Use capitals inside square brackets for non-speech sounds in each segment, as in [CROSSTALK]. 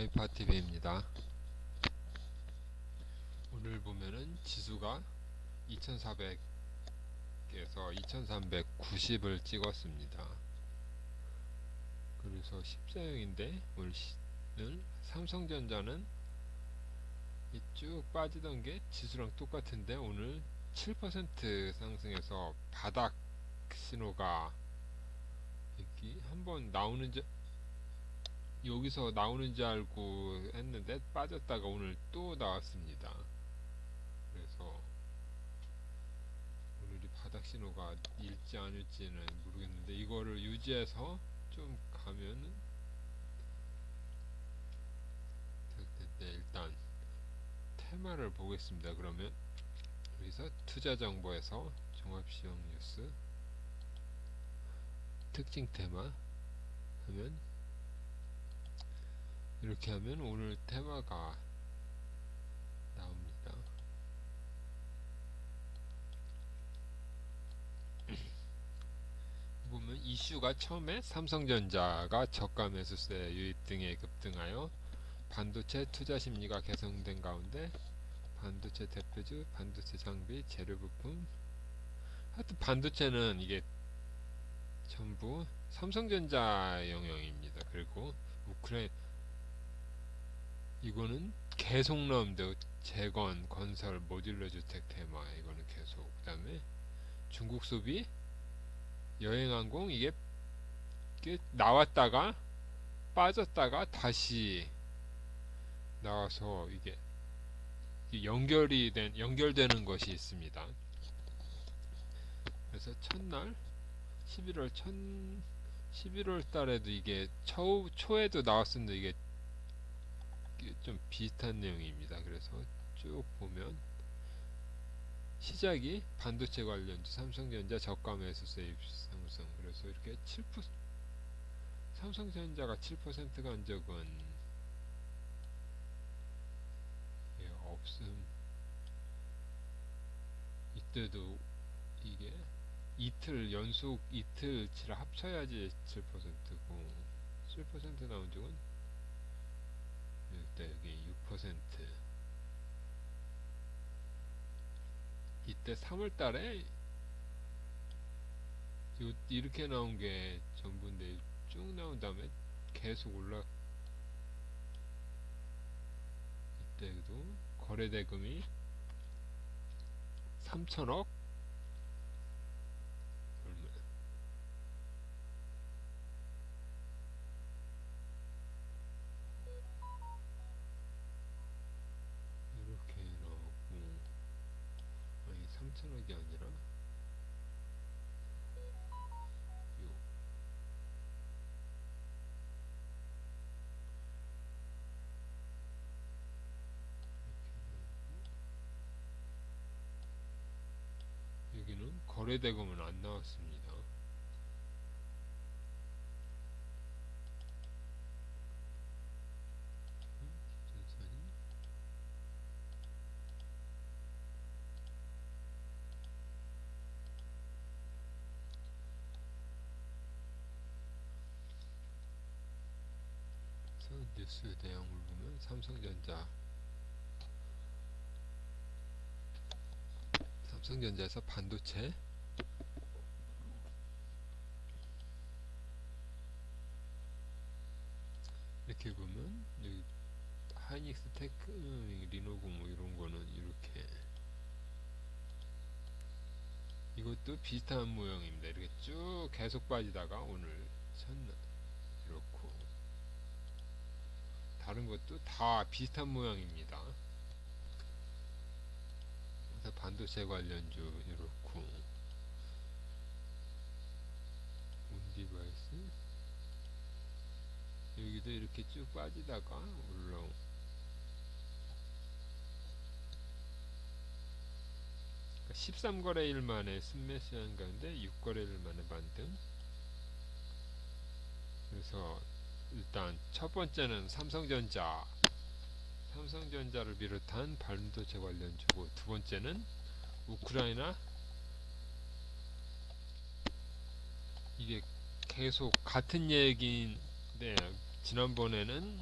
하이파TV입니다. 오늘 보면은 지수가 2400에서 2390을 찍었습니다. 그래서 14형인데 오늘 삼성전자는 이쭉 빠지던 게 지수랑 똑같은데 오늘 7% 상승해서 바닥 신호가 여기 한번 나오는 줄 여기서 나오는 줄 알고 했는데 빠졌다가 오늘 또 나왔습니다. 그래서 오늘이 바닥 신호가 일지 아닐지는 모르겠는데 이거를 유지해서 좀 가면은 될 텐데 일단 테마를 보겠습니다. 그러면 여기서 투자 정보에서 종합시황 뉴스 특징 테마 하면 이렇게 하면 오늘 테마가 나옵니다. [CLEARS THROAT] 보면 이슈가 처음에 삼성전자가 저가 매수세 유입 등에 급등하여 반도체 투자 심리가 개선된 가운데 반도체 대표주, 반도체 장비, 재료 부품 하여튼 반도체는 이게 전부 삼성전자 영역입니다. 그리고 우크라이나 이거는 계속 나오는데 재건, 건설, 모듈러 주택 테마 이거는 계속. 그 다음에 중국 소비, 여행항공 이게, 나왔다가 빠졌다가 다시 나와서 이게 연결이 된 연결되는 것이 있습니다. 그래서 첫날 11월 첫 11월 달에도 이게 초 초에도 나왔었는데 이게 좀 비슷한 내용입니다. 그래서 쭉 보면 시작이 반도체 관련주 삼성전자 저가 매수 세 입 상승 그래서 이렇게 7% 삼성전자가 7%가 한 적은 예, 없음 이때도 이게 이틀 연속 이틀치를 합쳐야지 7%고 7% 나온 적은 여기 6% 이때 3월 달에 요, 이렇게 나온 게 전부인데 쭉 나온 다음에 계속 올라 이때도 거래 대금이 3천억 얼마 이렇게 나오고 아니 3천억이 아니라 요 이렇게 나오고 여기는 거래대금은 안 나왔습니다. 뉴스 내용을 보면 삼성전자 삼성전자에서 반도체 이렇게 보면 여기 하이닉스 테크 리노고 뭐 이런 거는 이렇게 이것도 비슷한 모형입니다. 이렇게 쭉 계속 빠지다가 오늘 쳤나 이렇고 다른 것도 다 비슷한 모양입니다. 그래서 반도체 관련주 이렇고 온디바이스 여기도 이렇게 쭉 빠지다가 올라오 그러니까 13거래일 만에 순매수한 가운데 6거래일 만에 반등 그래서 일단 첫 번째는 삼성전자. 삼성전자를 비롯한 반도체 관련 주고 두 번째는 우크라이나. 이게 계속 같은 얘기인데 지난번에는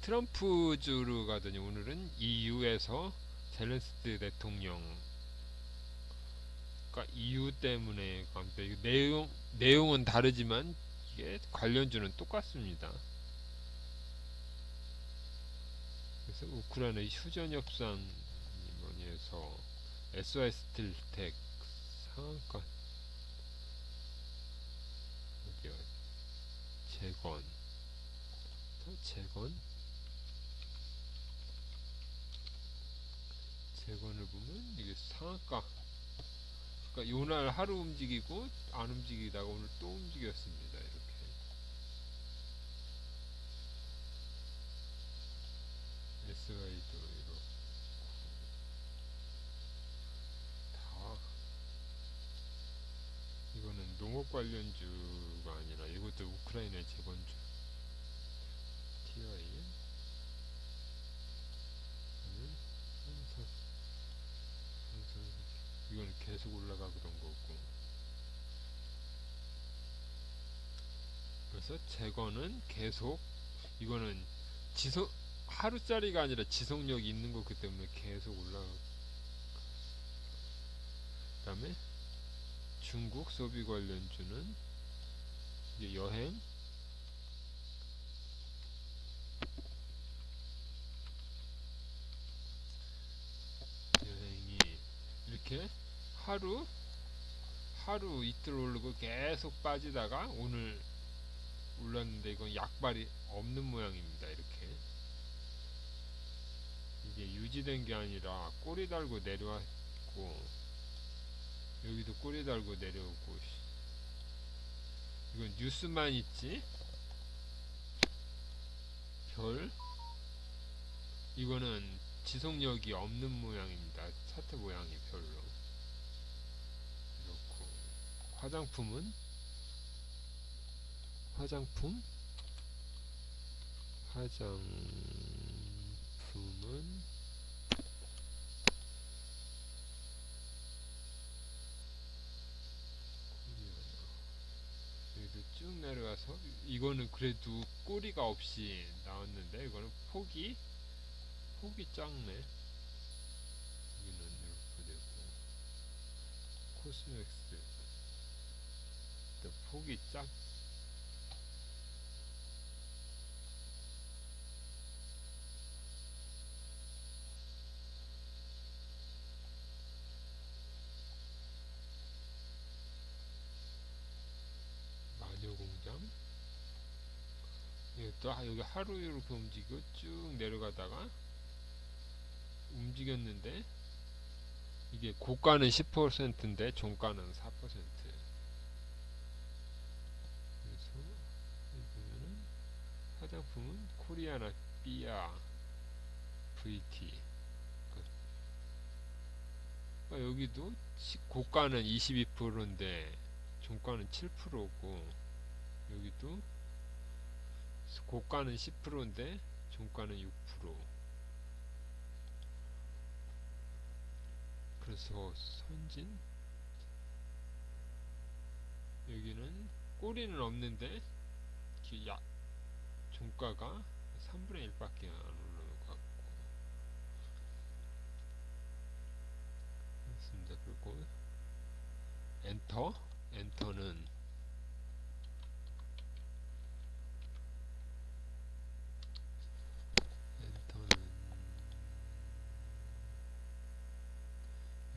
트럼프 주로 가더니 오늘은 EU에서 젤렌스키 대통령 그러니까 EU 때문에. 이거 내용 내용은 다르지만 이게 관련주는 똑같습니다. 그래서 우크라이나 휴전 협상 뭐니 해서 SOS 스틸텍 상한가? 재건 또 재건 재건을 보면 이게 상한가 그러니까 요날 하루 움직이고 안 움직이다가 오늘 또 움직였습니다 이렇게. SY도 이렇고. 다. 이거는 농업 관련주가 아니라 이것도 우크라이나 재건주 TI 음, 항상 항상 이건 계속 올라가 그런 거고 그래서 재건은 계속 이거는 지속 하루짜리가 아니라 지속력이 있는 거기 때문에 계속 올라가 그 다음에 중국 소비 관련주는 이제 여행. 여행이 이렇게 하루 하루 이틀 오르고 계속 빠지다가 오늘 올랐는데 이건 약발이 없는 모양입니다 이렇게. 이게 유지된 게 아니라 꼬리 달고 내려왔고 여기도 꼬리 달고 내려오고. 이건 뉴스만 있지? 별? 이거는 지속력이 없는 모양입니다. 차트 모양이 별로. 이렇고. 화장품은 화장품? 화장품은 여기도 쭉 내려와서 이거는 그래도 꼬리가 없이 나왔는데 이거는 폭이 폭이 작네. 여기는 이렇게 되고 코스맥스. 또 폭이 작 마녀공장 여기 또 하- 여기 하루 이렇게 움직이고 쭉 내려가다가 움직였는데 이게 고가는 10%인데 종가는 4% 그래서 보면은 화장품은 코리아나 삐아 VT 그- 아, 여기도 시- 고가는 22%인데 종가는 7%고 여기도 고가는 10%인데 종가는 6% 그래서 선진? 여기는 꼬리는 없는데 야, 종가가 3분의 1밖에 안 올라온 것 같고. 그렇습니다. 그리고 엔터? 엔터는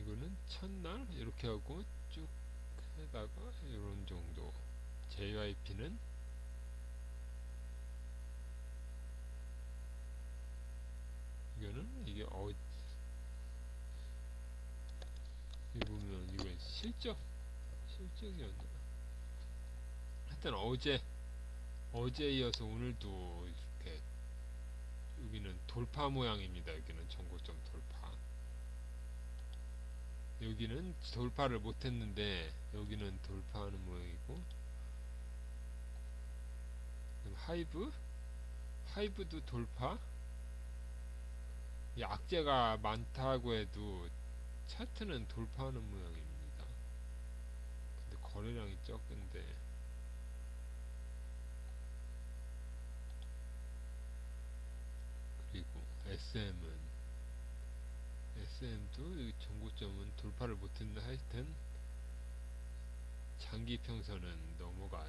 이거는 첫날 이렇게 하고 쭉 해다가 이런 정도. JYP는? 이거는 이게 어 이. 보면 이거 실적. 실적이었나? 하여튼 어제 어제 이어서 오늘도 이렇게 여기는 돌파 모양입니다. 여기는 전고점 돌파 여기는 돌파를 못했는데 여기는 돌파하는 모양이고 하이브? 하이브도 돌파? 이 악재가 많다고 해도 차트는 돌파하는 모양입니다. 근데 거래량이 적은데. SM은 SM도 전고점은 돌파를 못했는데 하여튼 장기 평선은 넘어가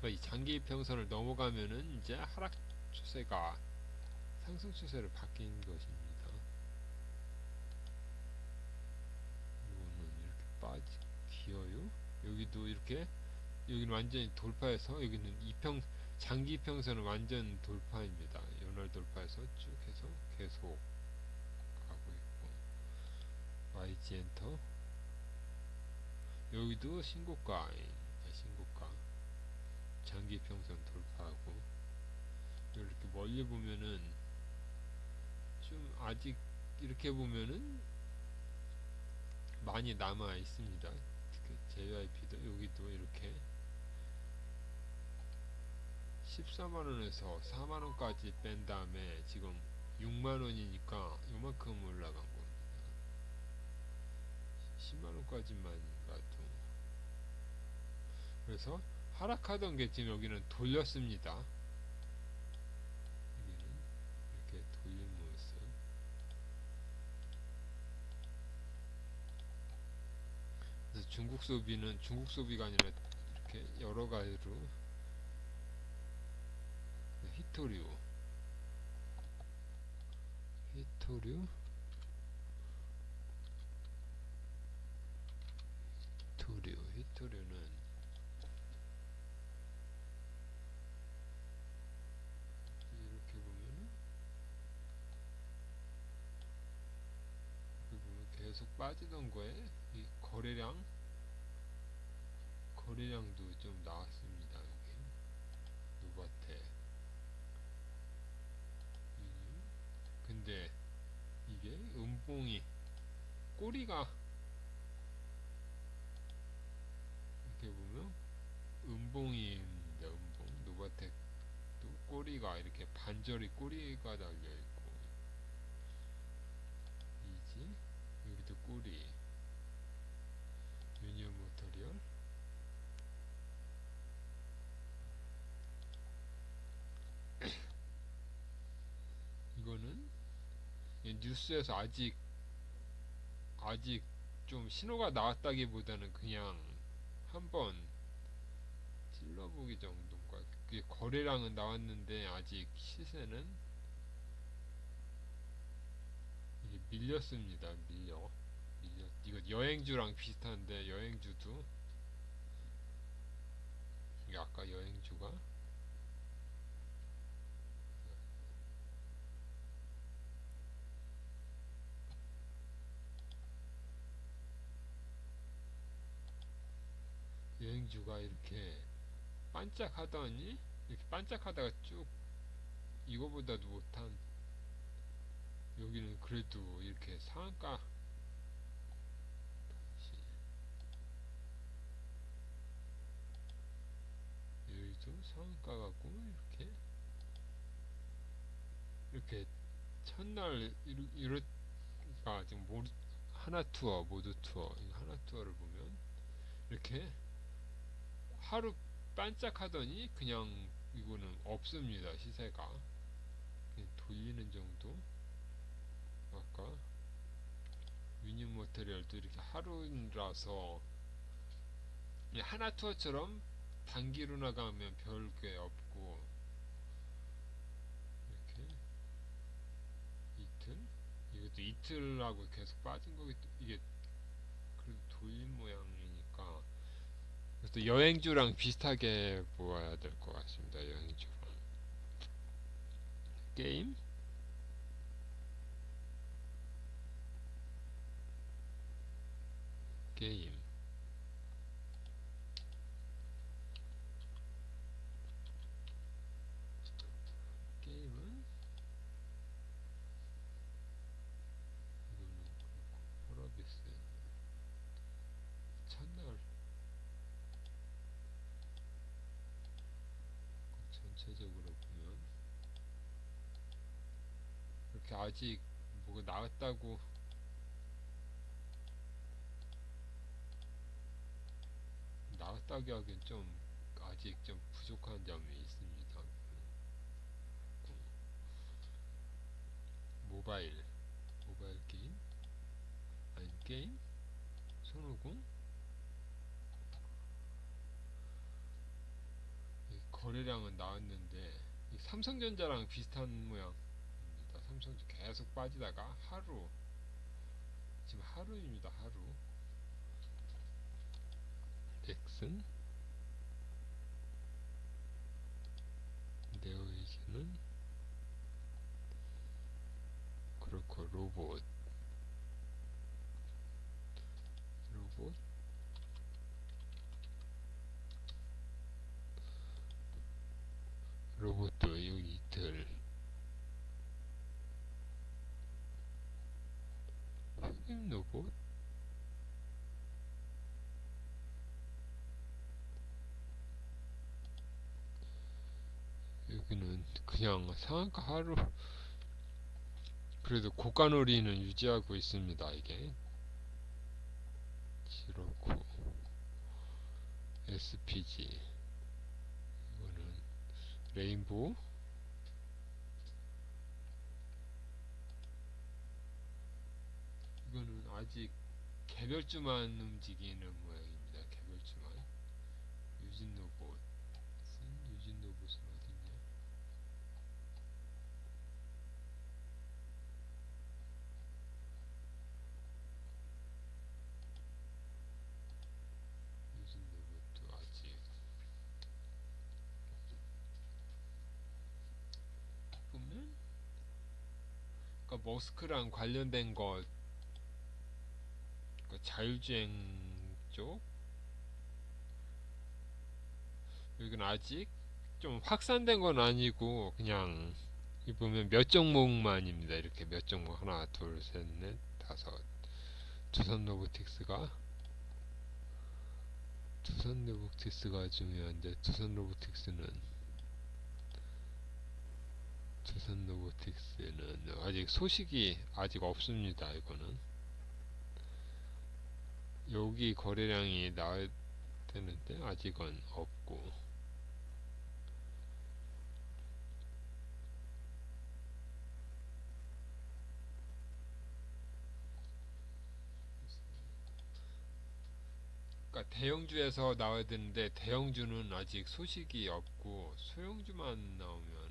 그러니까 이 장기 평선을 넘어가면은 이제 하락 추세가 상승 추세로 바뀐 것입니다. 이거는 이렇게 빠지 기어요. 여기도 이렇게 여기는 완전히 돌파해서 여기는 이평 장기 평선은 완전 돌파입니다. 연월 돌파해서 쭉 해서 계속 가고 있고. YG 엔터. 여기도 신고가 예, 신고가. 장기 평선 돌파하고. 이렇게 멀리 보면은 좀 아직 이렇게 보면은 많이 남아 있습니다. 그 JYP도 여기도 이렇게 14만원에서 4만원까지 뺀 다음에 지금 6만원이니까 요만큼 올라간 겁니다. 10만원까지만 가도 그래서 하락하던 게 지금 여기는 돌렸습니다. 여기는 이렇게 돌린 모습. 그래서 중국 소비는 중국 소비가 아니라 이렇게 여러 가지로 히토류. 히토류? 히토류. 히토류는 이렇게 보면은 계속 빠지던 거에 이 거래량? 거래량도 좀 나왔습니다 여기 노바테 유니. 근데 이게 음봉이 꼬리가 이렇게 보면 음봉입니다 음봉 노바텍도 꼬리가 이렇게 반절이 꼬리가 달려 있고 이지? 여기도 꼬리. 유니온 모터리얼. [COUGHS] 이거는 이 뉴스에서 아직 아직 좀 신호가 나왔다기보다는 그냥 한번 찔러보기 정도인가? 그게 거래량은 나왔는데 아직 시세는 이게 밀렸습니다. 밀려. 밀려 이거 여행주랑 비슷한데 여행주도? 이게 아까 여행주가 여행주가 이렇게 반짝하더니? 이렇게 반짝하다가 쭉 이거보다도 못한 여기는 그래도 이렇게 상한가? 여기도 상한가 갖고 이렇게. 이렇게 첫날 이렇가 지금 모두 하나 투어 모두 투어 하나 투어를 보면 이렇게 하루 반짝하더니 그냥 이거는 없습니다 시세가. 돌리는 정도? 아까 유니온 모터리얼도 이렇게 하루라서 하나 투어처럼 단기로 나가면 별 게 없고 이렇게 이틀? 이것도 이틀하고 계속 빠진 거기 때- 이게 그래도 돌린 모양이니까 그래서 여행주랑 비슷하게 보아야 될 것 같습니다. 여행주랑 게임 게임 게임은 이거는 그렇고 호러비스 첫날 전체적으로 보면 이렇게 아직 뭐가 나왔다고 나왔다기 하기엔 좀 아직 좀 부족한 점이 있습니다. 모바일 모바일 게임 아니 게임 손오공 이 거래량은 이 삼성전자랑 비슷한 모양입니다. 삼성전자 계속 빠지다가 하루 지금 하루입니다. 하루 넥슨 네오이즈는 그렇고 로봇 로봇도 여기 흑임 로봇 여기는 그냥 상한가 하루. 그래도 고가놀이는 유지하고 있습니다 이게. 지로코. SPG 레인보우. 이거는 아직 개별주만 움직이는 모양입니다 개별주만 유진 로봇 유진 로봇은 어딨냐 유진 로봇도 아직 보면 그러니까 머스크랑 관련된 것 그 자율주행 쪽? 여기는 아직 좀 확산된 건 아니고 그냥 이 보면 몇 종목만입니다. 이렇게 몇 종목. 하나 둘 셋 넷 다섯. 두산 로보틱스가? 두산 로보틱스가 중요한데 두산 로보틱스는 두산 로보틱스는 아직 소식이 아직 없습니다. 이거는 여기 거래량이 나와야 되는데 아직은 없고 그러니까 대형주에서 나와야 되는데 대형주는 아직 소식이 없고 소형주만 나오면은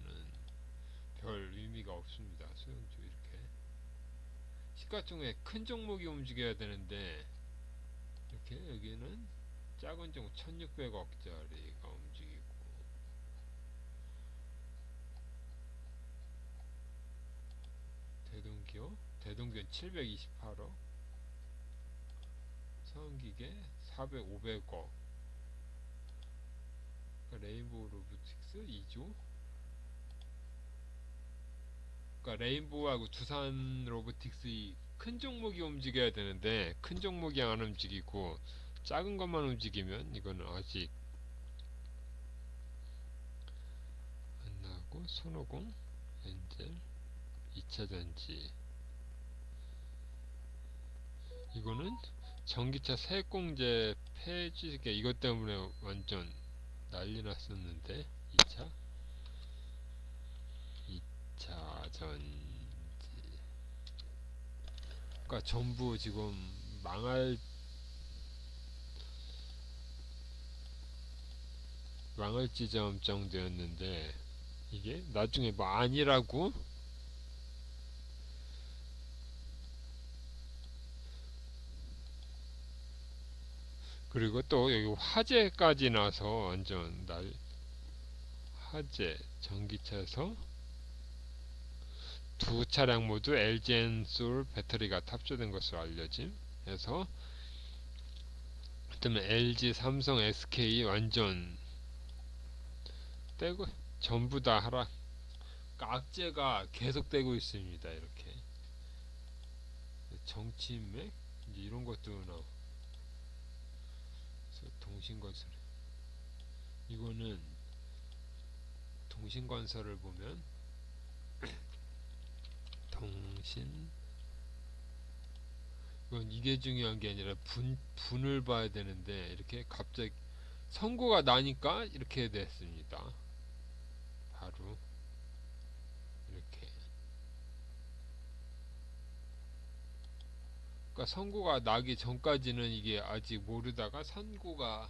별 의미가 없습니다. 소형주 이렇게. 시가총액 큰 종목이 움직여야 되는데 이렇게 여기는 작은 종목 1600억짜리가 움직이고. 대동기업 대동기업 728억. 서은기계 400, 500억. 그러니까 레인보우 로보틱스 2조 그러니까 레인보우하고 두산 로보틱스 큰 종목이 움직여야 되는데 큰 종목이 안 움직이고 작은 것만 움직이면 이거는 아직 안 나오고 손오공 엔젤 2차전지. 이거는 전기차 세액공제 폐지게 이것 때문에 완전 난리 났었는데 2차 2차 전지 그러니까 전부 지금 망할 망할 지점 정도였는데 이게 나중에 뭐 아니라고? 그리고 또 여기 화재까지 나서 완전 날 화재 전기차에서 두 차량 모두 LG엔솔 배터리가 탑재된 것으로 알려짐. 해서 그다음에 LG, 삼성, SK 완전 떼고 전부 다 하락 악재가 계속되고 있습니다 이렇게. 정치인맥? 이런 것도 나오 동신건설 이거는 동신건설을 보면 동신 이건 이게 중요한 게 아니라 분, 분을 봐야 되는데 이렇게 갑자기 선고가 나니까 이렇게 됐습니다. 바로 이렇게 그러니까 선고가 나기 전까지는 이게 아직 모르다가 선고가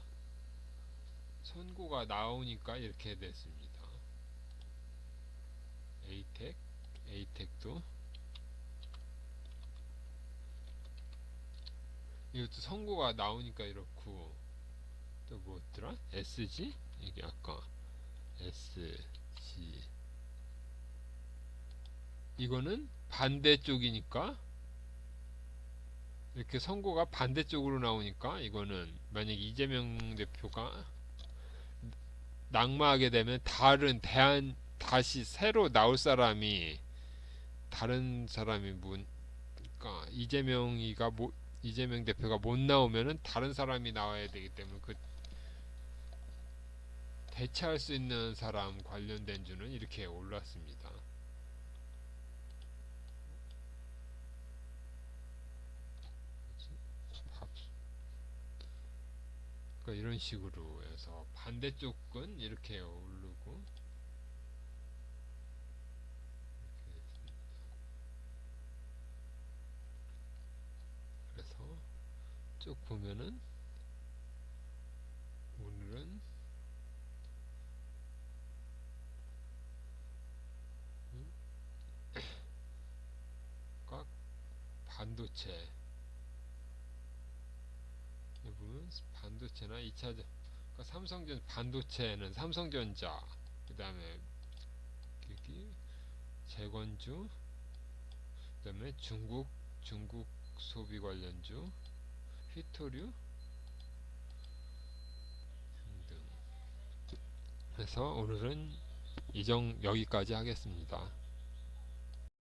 선고가 나오니까 이렇게 됐습니다. 에이텍, 에이텍도 이것도 선고가 나오니까 이렇고 또 뭐였더라? SG? 이게 아까 SG 이거는 반대쪽이니까 이렇게 선고가 반대쪽으로 나오니까 이거는 만약 이재명 대표가 낙마하게 되면 다른 대안 다시 새로 나올 사람이 다른 사람이 문 그러니까 이재명이가 못 이재명 대표가 못 나오면은 다른 사람이 나와야 되기 때문에 그 대체할 수 있는 사람 관련된 주는 이렇게 올랐습니다. 밥. 그러니까 이런 식으로 해서 반대쪽은 이렇게 이렇게 됐습니다. 그래서 쭉 보면은 오늘은 음? 각 반도체 여기 보면 반도체나 2차전 그러니까 삼성전 반도체는 삼성전자 그 다음에 여기 재건주 그 다음에 중국 중국 소비 관련주 휘토류 등등 해서 오늘은 이정 여기까지 하겠습니다.